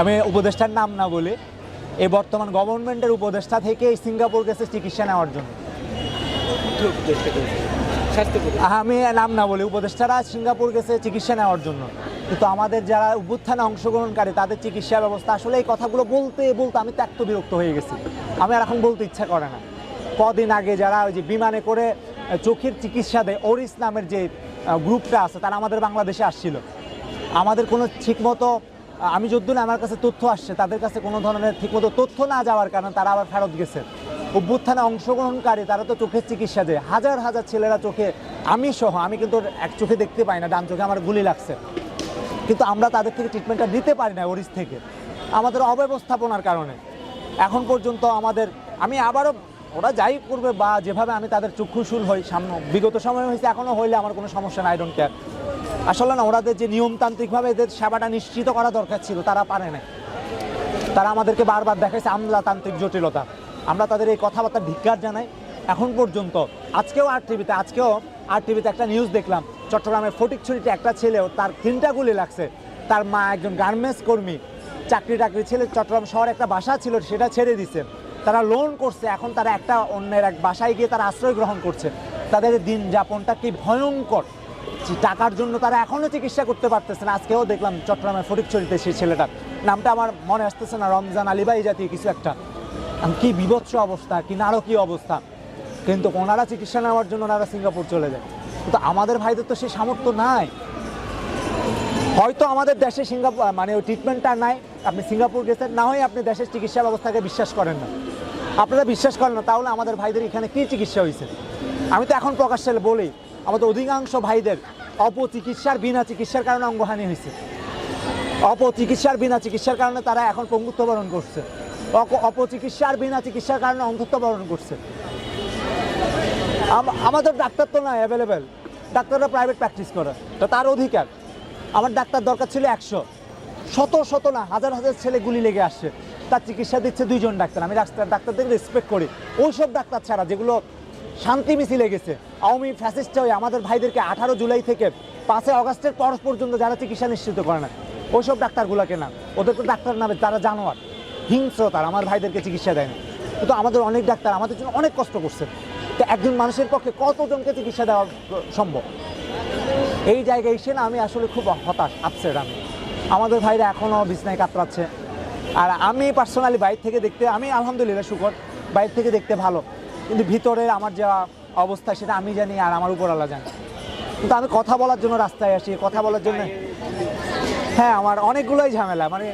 আমি উপদেষ্টার নাম না বলে এই বর্তমান গভর্নমেন্টের উপদেষ্টা থেকে সিঙ্গাপুর গেছে চিকিৎসা নেওয়ার জন্য। আমি নাম না বলি, উপদেষ্টারা সিঙ্গাপুর গেছে চিকিৎসা নেওয়ার জন্য। কিন্তু আমাদের যারা অভ্যুত্থানে অংশগ্রহণকারী, তাদের চিকিৎসা ব্যবস্থা, আসলে এই কথাগুলো বলতে বলতে আমি ত্যাক্ত বিরক্ত হয়ে গেছি। আমি আর এখন বলতে ইচ্ছা করে না। কদিন আগে যারা ওই যে বিমানে করে চোখের চিকিৎসা দেয়, ওরিস নামের যে গ্রুপটা আছে, তারা আমাদের বাংলাদেশে আসছিল। আমাদের কোনো ঠিকমতো আমি যদ্দূর আমার কাছে তথ্য আসছে, তাদের কাছে কোনো ধরনের ঠিকমতো তথ্য না যাওয়ার কারণে তারা আবার ফেরত গেছে। অভ্যুত্থানে অংশগ্রহণকারী, তারা তো চোখের চিকিৎসা দেয়। হাজার হাজার ছেলেরা চোখে, আমি সহ, আমি কিন্তু এক চোখে দেখতে পাই না, ডান চোখে আমার গুলি লাগছে। কিন্তু আমরা তাদের থেকে ট্রিটমেন্টটা নিতে পারি না ওরিস থেকে। আমাদের অব্যবস্থাপনার কারণে। এখন পর্যন্ত আমাদের, আমি আবারও, ওরা যাই করবে বা যেভাবে আমি তাদের চক্ষুশূল হই সামনে বিগত সময় হয়েছে এখনও হইলে আমার কোনো সমস্যা নাই ডোন্ট কেয়ার আসলে না ওরাদের যে নিয়মতান্ত্রিকভাবে এদের সেবাটা নিশ্চিত করা দরকার ছিল, তারা পারে না তারা আমাদেরকে বারবার দেখাইছে আমলাতান্ত্রিক জটিলতা। আমরা তাদের এই কথাবার্তা ধিক্কার জানাই। এখন পর্যন্ত, আজকেও আর টিভিতে আজকেও আর টিভিতে একটা নিউজ দেখলাম। চট্টগ্রামের ফটিকছড়িতে একটা ছেলেও তার তিনটা গুলি লাগছে। তার মা একজন গার্মেন্টস কর্মী। চাকরি টাকরি ছেলে চট্টগ্রাম শহরে একটা বাসা ছিল, সেটা ছেড়ে দিছে। তারা লোন করছে, এখন তারা একটা অন্যের এক বাসায় গিয়ে তারা আশ্রয় গ্রহণ করছে। তাদের দিন যাপনটা কি ভয়ঙ্কর। টাকার জন্য তারা এখনও চিকিৎসা করতে পারতেছে না। আজকেও দেখলাম চট্টগ্রামের ফটিকছড়িতে সেই ছেলেটার। নামটা আমার মনে আসতেছে না, রমজান আলিবাই জাতীয় কিছু একটা। কি বিভৎস অবস্থা, কি নারকীয় অবস্থা। কিন্তু ওনারা চিকিৎসা নেওয়ার জন্য ওনারা সিঙ্গাপুর চলে যায়। কিন্তু আমাদের ভাইদের তো সেই সামর্থ্য নাই। হয়তো আমাদের দেশে সিঙ্গাপুর মানে ওই ট্রিটমেন্টটা নাই। আপনি সিঙ্গাপুর গেছেন, না হয় আপনি দেশের চিকিৎসা ব্যবস্থাকে বিশ্বাস করেন না। আপনারা বিশ্বাস করেন না, তাহলে আমাদের ভাইদের এখানে কি চিকিৎসা হয়েছে? আমি তো এখন প্রকাশ্যে বলি আমাদের অধিকাংশ ভাইদের অপচিকিৎসার বিনা চিকিৎসার কারণে অঙ্গহানি হয়েছে। অপচিকিৎসার বিনা চিকিৎসার কারণে তারা এখন পঙ্গুত্ব বরণ করছে। অপচিকিৎসার বিনা চিকিৎসার কারণে অন্ধত্ব বরণ করছে। আমাদের ডাক্তার তো নয় অ্যাভেলেবেল ডাক্তাররা প্রাইভেট প্র্যাকটিস করে। তো তার অধিকার। আমার ডাক্তার দরকার ছিল একশো। শত শত না, হাজার হাজার ছেলে গুলি লেগে আসছে। তার চিকিৎসা দিচ্ছে দুইজন ডাক্তার। আমি ডাক্তার ডাক্তারদের রেসপেক্ট করি। ওইসব ডাক্তার ছাড়া যেগুলো শান্তি মিছিলে গেছে। আওয়ামী ফ্যাসিস্ট হয়ে আমাদের ভাইদেরকে আঠারো জুলাই থেকে পাঁচই আগস্টের পর পর্যন্ত যারা চিকিৎসা নিশ্চিত করে না, ওইসব ডাক্তারগুলোকে না ওদেরকে ডাক্তার নামে তারা জানোয়ার হিংস্র তার আমার ভাইদেরকে চিকিৎসা দেয় না। কিন্তু আমাদের অনেক ডাক্তার আমাদের জন্য অনেক কষ্ট করছে। তো একজন মানুষের পক্ষে কতজনকে চিকিৎসা দেওয়া সম্ভব? এই জায়গায় এসে না আমি আসলে খুব হতাশ আপসেট আমি। আমাদের ভাইরা এখনও বিছনায় কাতরাচ্ছে। আর আমি পার্সোনালি বাইরে থেকে দেখতে, আমি আলহামদুলিল্লাহ শুকর, বাইরে থেকে দেখতে ভালো। কিন্তু ভিতরের আমার যা অবস্থা সেটা আমি জানি আর আমার উপর উপরওয়ালা জানি। কিন্তু আমি কথা বলার জন্য রাস্তায় আসি, কথা বলার জন্য হ্যাঁ আমার অনেকগুলোই ঝামেলা মানে